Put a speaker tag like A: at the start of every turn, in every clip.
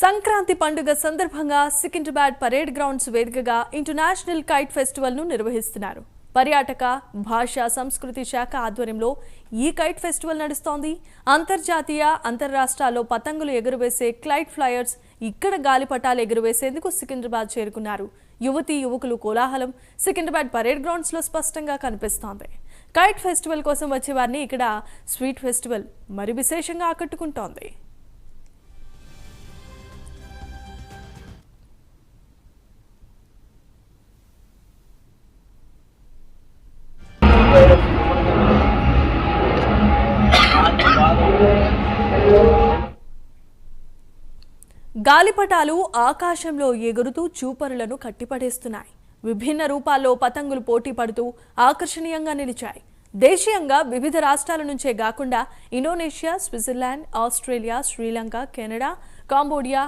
A: సంక్రాంతి పండుగ సందర్భంగా Secunderabad parade grounds వేదికగా ఇంటర్నేషనల్ కైట్ ఫెస్టివల్ను నిర్వహిస్తున్నారు. పర్యాటక భాష సంస్కృతి శాఖ ఆధ్వర్యంలో ఈ కైట్ ఫెస్టివల్ నడుస్తోంది. అంతర్జాతీయ అంతర్రాష్ట్రాల్లో పతంగులు ఎగురవేసే క్లైట్ ఫ్లయర్స్ ఇక్కడ గాలిపటాలు ఎగురవేసేందుకు సికింద్రాబాద్ చేరుకున్నారు. యువతి యువకులు కోలాహలం సికింద్రాబాద్ పరేడ్ గ్రౌండ్స్లో స్పష్టంగా కనిపిస్తోంది. కైట్ ఫెస్టివల్ కోసం వచ్చేవారిని ఇక్కడ స్వీట్ ఫెస్టివల్ మరి విశేషంగా ఆకట్టుకుంటోంది. గాలిపటాలు ఆకాశంలో ఎగురుతూ చూపరులను కట్టిపడేస్తున్నాయి. విభిన్న రూపాల్లో పతంగులు పోటీ పడుతూ ఆకర్షణీయంగా నిలిచాయి. దేశీయంగా వివిధ రాష్ట్రాల నుంచే కాకుండా Indonesia Switzerland Australia Sri Lanka Canada Cambodia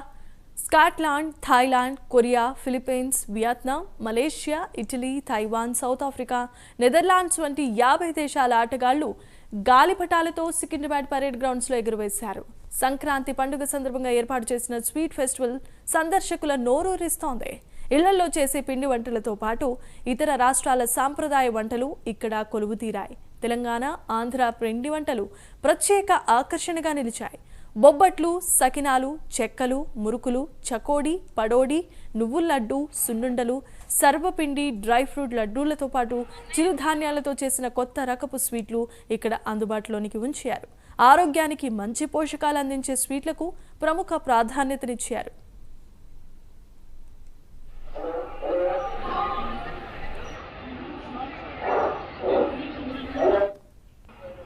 A: Scotland Thailand Korea Philippines Vietnam Malaysia Italy Taiwan South Africa Netherlands వంటి యాభై దేశాల ఆటగాళ్ళు గాలిపటాలతో సికింద్రాబాద్ పరేడ్ గ్రౌండ్స్లో ఎగురవేశారు. సంక్రాంతి పండుగ సందర్భంగా ఏర్పాటు చేసిన స్వీట్ ఫెస్టివల్ సందర్శకుల నోరూరిస్తోంది ఇళ్ళలో చేసే పిండి వంటలతో పాటు ఇతర రాష్ట్రాల సాంప్రదాయ వంటలు ఇక్కడ కొలువుతీరాయి. తెలంగాణ ఆంధ్ర పిండి వంటలు ప్రత్యేక ఆకర్షణగా నిలిచాయి. బొబ్బట్లు సకినాలు చెక్కలు మురుకులు చకోడి పడోడి నువ్వుల లడ్డు సున్నుండలు సర్వపిండి డ్రై ఫ్రూట్ లడ్డూలతో పాటు చిరుధాన్యాలతో చేసిన కొత్త రకపు స్వీట్లు ఇక్కడ అందుబాటులోనికి ఉంచారు. ఆరోగ్యానికి మంచి పోషకాలు అందించే స్వీట్లకు ప్రముఖ ప్రాధాన్యతనిచ్చారు.